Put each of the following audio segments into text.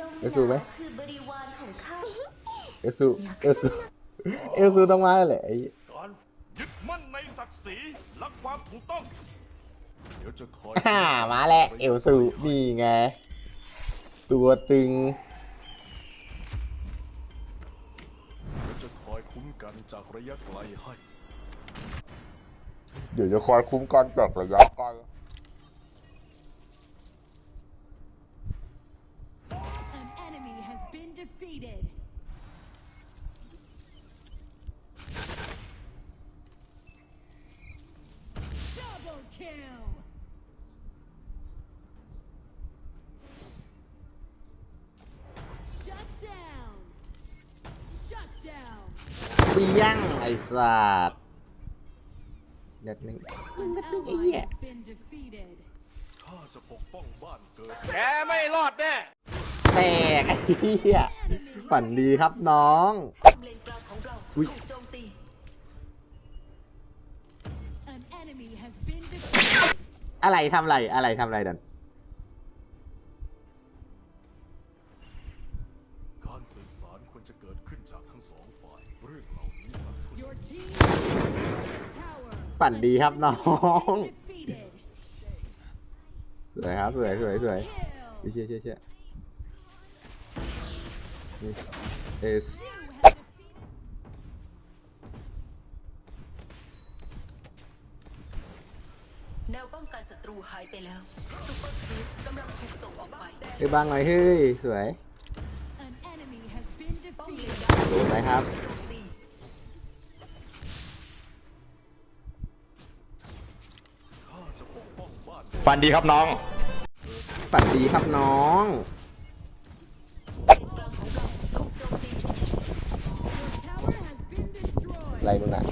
ลมเอลซูไหมหนาวคือบริวารของข้าเอลซูเอลซูเอลซูต้องมาแหละไอ้การยึดมั่นในศักดิ์ศรีและความถูกต้องเดี๋ยวจะคอยฮ่ามาแล้วเอลซูนี่ไงตัวตึงเดี๋ยวจะคอยคุ้มกันจากระยะไกลให้เดี๋ยวจะคอยคุ้มกันจากระยะไกล defeated. Double kill. Shut down. Shut down. เปี้ยงไอ้สัตว์เด็ดไม่ An ally has been defeated. ข้าจะปกป้องบ้านเกิดแตกไอ้เหี้ย ฝันดีครับน้ององเราอุ๊ยอะไรทำไรอะไรทำไรดันการสื่อสารควรจะเกิดขึ้นจากทั้งสองฝ่ายเรื่องเหล่านี้สักทุก Your team destroyed the tower. ฝันดีครับน้องสวยครับสวยสวยสวยเชี่ยเชี่ยเชี่ย yes yes You have defeated แนวป้องกันศัตรูหายไปแล้วซุปเปอร์ครีปกำลังถูกส่งออกไปเฮ้ยบ้างหน่อยเฮ้ยสวย An enemy has been ป้องเล defeated. นโดนไหมครับโจมตีข้าจะปกป้องบ้านฟันดีครับน้อง ฝันดีครับน้อง อะไรมึงนะ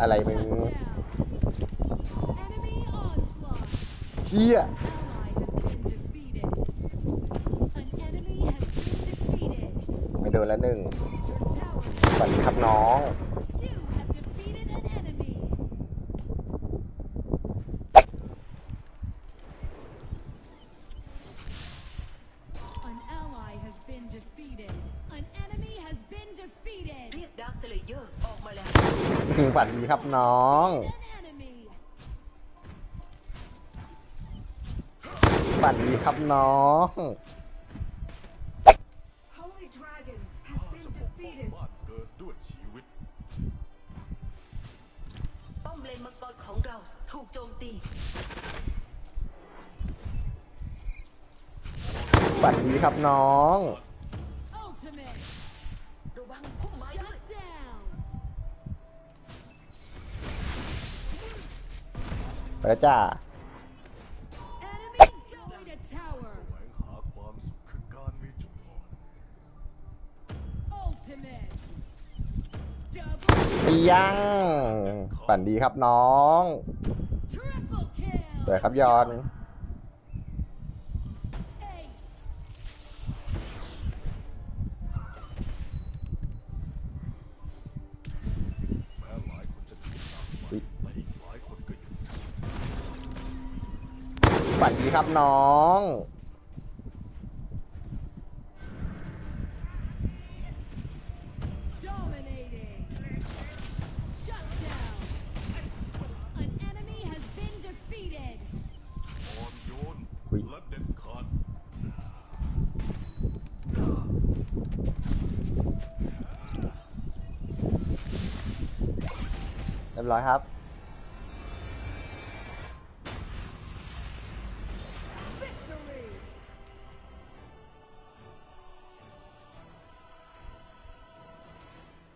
อะไรมึงเชี่ยไปโดนละหนึ่งสวัสดีครับน้อง ฝันดีครับน้อง An enemy. ฝันดีครับน้อง Holy Dragon has ข้า been จะปกป้อง defeated. บ้านเกิดด้วยชีวิตป้อมเลนมังกรของเราถูกโจมตี ฝันดีครับน้อง อ่อน Ultimate. Double เปี้ยงฝันดีครับน้อง triple kill. สวยครับยอน ฝันดีครับน้อง Dominating. Shut down. An enemy has been defeated. อ่อนโยนอุ๊ยและเด็ดขาดเรียบร้อยครับ